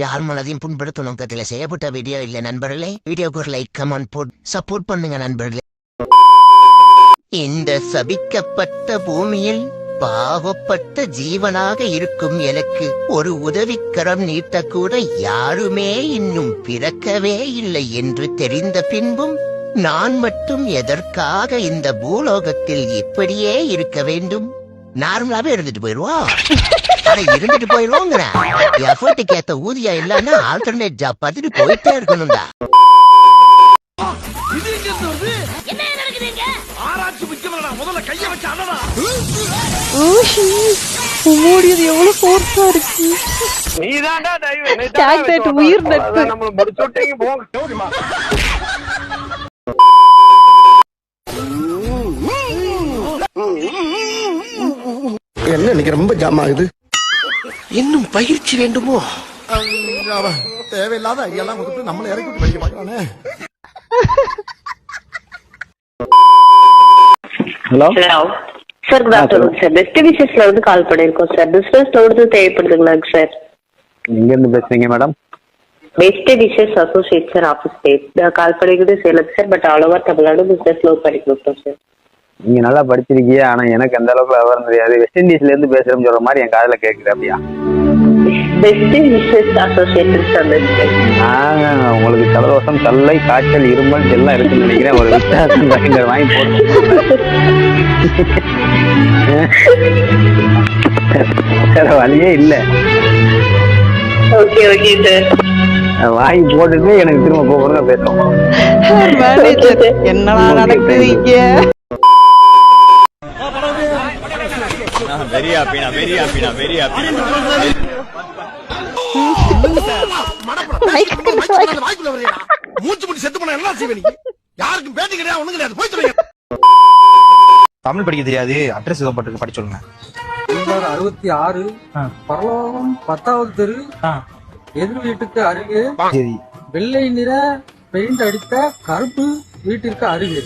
யார் மனதையும் புண்படுத்தும் நோக்கத்தில் செய்யப்பட்ட வீடியோ இல்ல நண்பர்களே. வீடியோக்கு ஒரு லைக் கமெண்ட் போட் சப்போர்ட் பண்ணுங்க நண்பர்களே. இந்த சபிக்கப்பட்ட பூமியில் பாவப்பட்ட ஜீவனாக இருக்கும் எனக்கு ஒரு உதவிக்கரம் நீட்டக்கூட யாருமே இன்னும் பிறக்கவே இல்லை என்று தெரிந்த பின்பும் நான் மட்டும் எதற்காக இந்த பூலோகத்தில் இப்படியே இருக்க வேண்டும்? நார்மலாவே இருந்துட்டு போயிருவோம் ஆனா இருந்துட்டு போயிருவோங்கிறேன். எஃபர்ட்டுக்கு ஏத்த ஊதியம் இல்லைன்னா ஆல்டர்னேட் ஜாப் பார்த்துட்டு போயிட்டே இருக்கணும்டா. அடடா மூடியது எவ்வளவு ஃபோர்ஸா இருக்கு நீதான்டா தயவு உயிர் நட்பு. நம்மள முடிச்சு விட்டீங்க போங்க என்ன இன்னைக்கு ரொம்ப ஜாம் ஆகுது? இன்னும் பயிற்சி வேண்டுமோ? தேவையில்லாத ஐடியாலாம் கொடுத்து நம்மளை இறக்கி விட்டு படிக்க மாட்டானே hello? Sir good afternoon sir best விஷஸ்ல இருந்து கால் பண்ணியிருக்கோம் சார் பிசினஸ் லோடு தேவைப்படுதுங்களாங்க சார் எங்க இருந்து பேசுறீங்க madam best wishes associate sir office call பண்ணிக்கிறது Salem sir but all over Tamil Nadu business loan பண்ணி கொடுத்தோம் சார் நீங்க நல்லா படிச்சிருக்கீங்க ஆனா எனக்கு அந்த அளவுக்கு விவரம் தெரியாது. வெஸ்ட் இண்டீஸ்ல இருந்து பேசுறேன்னு சொல்ற மாதிரி என் காதுல கேக்குது அப்படியா? உங்களுக்கு ஜலதோஷம் தல்லை காய்ச்சல் இருமல் எல்லாம் இருக்குன்னு நினைக்கிறேன். ஒரு வித்தியாசம் வாங்கி போட்டு வேற வழியே இல்ல. ஓகே ஓகே சார் வாங்கி போட்டுட்டு எனக்கு திரும்ப போகிறத பேசுவோம். மேனேஜர் என்னடா நடக்குது இங்க வாய்க்குள்ள வரையா மூச்சு முடி செத்து போன என்ன செய்வே நீ? யாருக்கும் பேட்டி கிடையாது ஒண்ணும் கிடையாது. போய் சொல்லுங்க. தமிழ் படிக்க தெரியாது அட்ரஸ் ஏதோ பட்டு படிச்சு சொல்லுங்க. அறுபத்தி ஆறு பரலோகம் பத்தாவது தெரு எதிர் வீட்டுக்கு அருகே வெள்ளை நிற பெயிண்ட் அடித்த கருப்பு வீட்டிற்கு அருகே.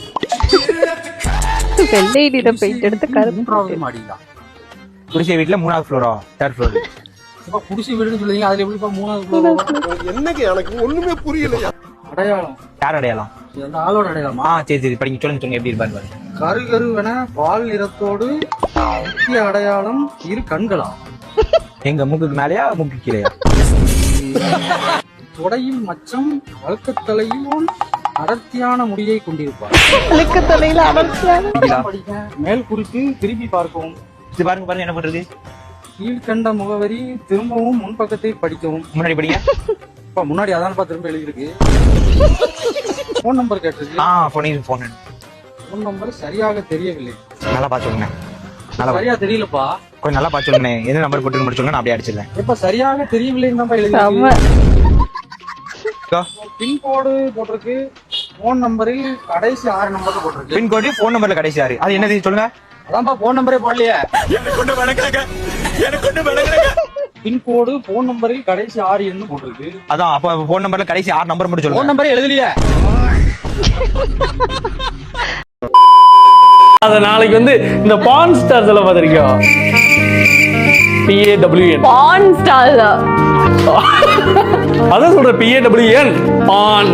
வெள்ளை நிறம் பெயிண்ட் எடுத்து கருப்பு மூன்றாவது மாடிதான். குடிசை வீட்டுல மூணாவது ஃப்ளோரா தேர்ட் ஃப்ளோர் இப்ப குடிசை வீடுன்னு சொல்லுவீங்க அதுல எப்படிப்பா மூணாவது வரும்? என்னங்க எனக்கு ஒண்ணுமே புரியலையா? அடையாளம். யார் அடையாளம்? அந்த ஆளோட அடையாளமா? ஆ சரி சரி. படிங்க. சொல்லுங்க சொல்லுங்க. எப்படி இருப்பாரு பாருங்க. கரு கருவென பால் நிறத்தோடு முக்கிய அடையாளம் இரு கண்களா? எங்க மூக்குக்கு மேலயா மூக்கு கீழயா? தொடையில் மச்சம் வழக்கத்தலையும் அடர்த்தியான முடியை கொண்டிருப்பார். அழுக்கு தலையில அமர்த்தியாங்க படிக்க மேல் குறிப்பு திருப்பி பார்க்கவும். இது பாருங்க பாருங்க என்ன பண்றது? கீழ்கண்ட முகவரி திரும்பவும் முன்பக்கத்தை படிக்கவும். முன்னாடி படிங்க முன்னாடி அதான்ப்பா திரும்ப எழுதியிருக்கு. போன் நம்பர் கேட்டிருக்கு. ஆ போன் போன் போன் நம்பர் சரியாக தெரியவில்லை. நல்லா பார்த்து சொல்லுங்க. நல்லா சரியா தெரியலப்பா. கொஞ்சம் நல்லா பார்த்து சொல்லுங்க. எந்த நம்பர் போட்டு மட்டும் சொல்லுங்க நான் அப்படியே அடிச்சிடறேன். இப்ப சரியாக தெரியவில்லைன்னு தான் செம்ம. எழுதி பின்கோடு போட்டிருக்கு. போன் நம்பரில் கடைசி ஆறு நம்பர் போட்டிருக்கு. பின்கோடு ஃபோன் நம்பர்ல கடைசி யாரு அது என்னது சொல்லுங்க. அதான்ப்பா போன் நம்பரே போடலையே. பின்கோடு போன் நம்பரில் கடைசி ஆறு எண்ணு போட்டிருக்கு. அதான் அப்ப ஃபோன் நம்பர்ல கடைசி ஆறு நம்பர் மட்டும் போன் சொல்லுங்க நம்பரே எழுதலையே. அத நாளைக்கு வந்து இந்த பான் ஸ்டார்ஸ் எல்லாம் பார்த்திருக்கோம் பிஏடபிள்யூஎன் பான் ஸ்டார் அதான் சொல்ற பிஏடபிள்யூஎன் பான்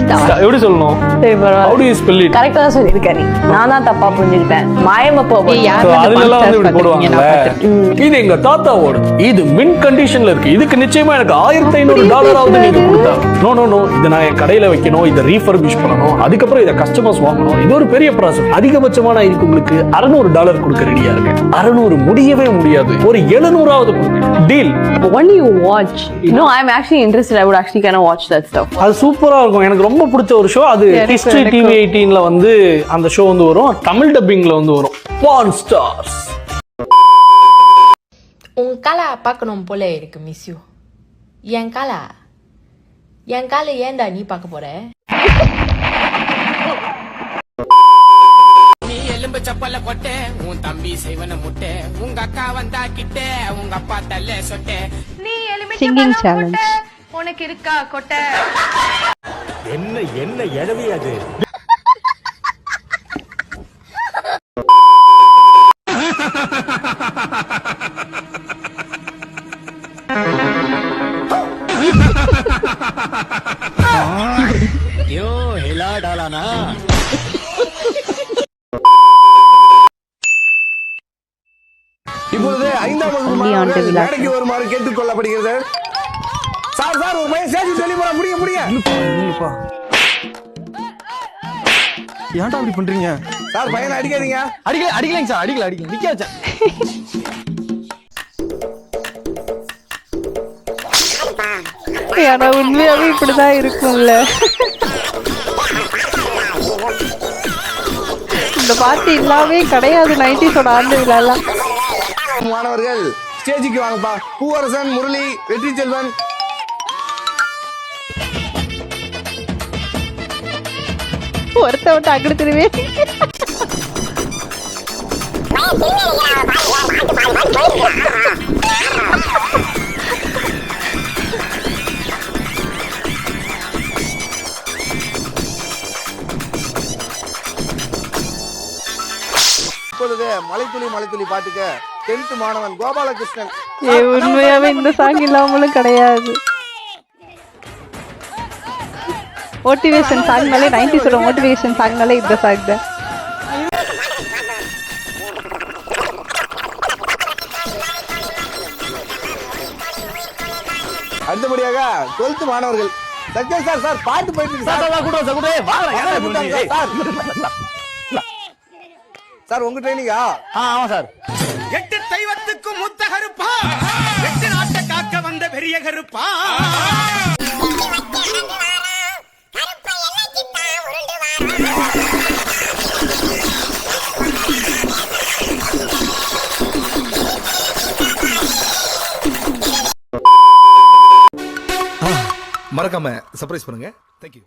star. எப்படி சொல்லணும்? சரி how பரவாயில்ல do you spell it? கரெக்டா தான் சொல்லியிருக்க நீ நான் தான் தப்பா புரிஞ்சுக்கிட்டேன். So, வந்து அதுல எல்லாம் வந்து இப்படி. போடுவாங்கல்ல. இது எங்க தாத்தாவோட. இது மின் கண்டிஷன்ல இருக்கு. இதுக்கு நிச்சயமா எனக்கு ஆயிரத்தி ஐநூறு டாலராவது நீங்க கொடுத்தா. நோ நோ நோ இதை நான் என் கடையில வைக்கணும். இதை ரீஃபர்பிஷ் பண்ணணும். அதுக்கப்புறம் இதை கஸ்டமர்ஸ் வாங்கணும். இது ஒரு பெரிய ப்ராசஸ் அதிகபட்சமா நான் இதுக்கு உங்களுக்கு அறுநூறு டாலர் கொடுக்க ரெடியா இருக்கேன். அறுநூறு முடியவே முடியாது. ஒரு எழுநூறாவது deal What do you watch? No, I'm actually interested. I would actually kind of watch that stuff. அது சூப்பரா இருக்கும். எனக்கு ரொம்ப பிடிச்ச ஒரு ஷோ அது ஹிஸ்டரி டிவி எயிட்டீன்ல வந்து அந்த ஷோ வந்து வரும். தமிழ் டப்பிங்ல வந்து வரும். பான் ஸ்டார்ஸ் உன் காலா பார்க்கணும் போல இருக்கு மிஸ் யூ என் காலா? என் காலை ஏன்டா நீ பார்க்க போற? நீ எலும்பு சப்பல கொட்ட உன் தம்பி செய்வன முட்டை. உங்க அக்கா வந்தா கிட்ட உங்க அப்பா தல்ல சொட்ட. சிங்கிங் சேலஞ்ச் உனக்கு இருக்கா கொட்டை? என்ன என்ன எழவி அது? यो हिला on மாணவர்கள் the விழா. மேடைக்கு வருமாறு கேட்டுக் கொள்ளப்படுகிறது சார் சார் ஒரு பையன் ஸ்டேஜ் சொல்லி போற முடிய முடிய ஏன்டா அப்படி பண்றீங்க? சார் பையனை அடிக்காதீங்க. அடிக்கல அடிக்கலைங்க சார் அடிக்கல அடிக்கல. நிக்க வச்சேன் ஆனா உண்மையாவே இப்படிதான் இருக்கும்ல. இந்த பாட்டு இல்லாமே கிடையாது நைன்டிஸோட ஆண்டு விழாலாம். மாணவர்கள். ஸ்டேஜுக்கு வாங்கப்பா. பூவரசன் முரளி வெற்றி செல்வன். ஒருத்த விட்டு அங்கிட்டு திரும்பி இப்பொழுது மலைத்துளி மலைத்துளி பாட்டுக்கு டென்த் மாணவன் கோபாலகிருஷ்ணன். ஏ உண்மையாவே இந்த சாங் இல்லாமலும் கிடையாது. மோட்டிவேஷன் சாங்னாலே நைன்டிஸோட மோட்டிவேஷன் சாங்னாலே இந்த சாங் தான். அடுத்தபடியாக டுவெல்த் மாணவர்கள். சத்யா சார் சார் பாட்டு போயிட்டு சார் சார், கூட்டாங்க சார், சார். சார் உங்க ட்ரைனிங்கா ஆமா சார் எட்டு தெய்வத்துக்கும் மூத்த கருப்பா எட்டு நாட்டை காக்க வந்த பெரிய கருப்பா மறக்காம சர்ப்ரைஸ் பண்ணுங்க. தேங்க்யூ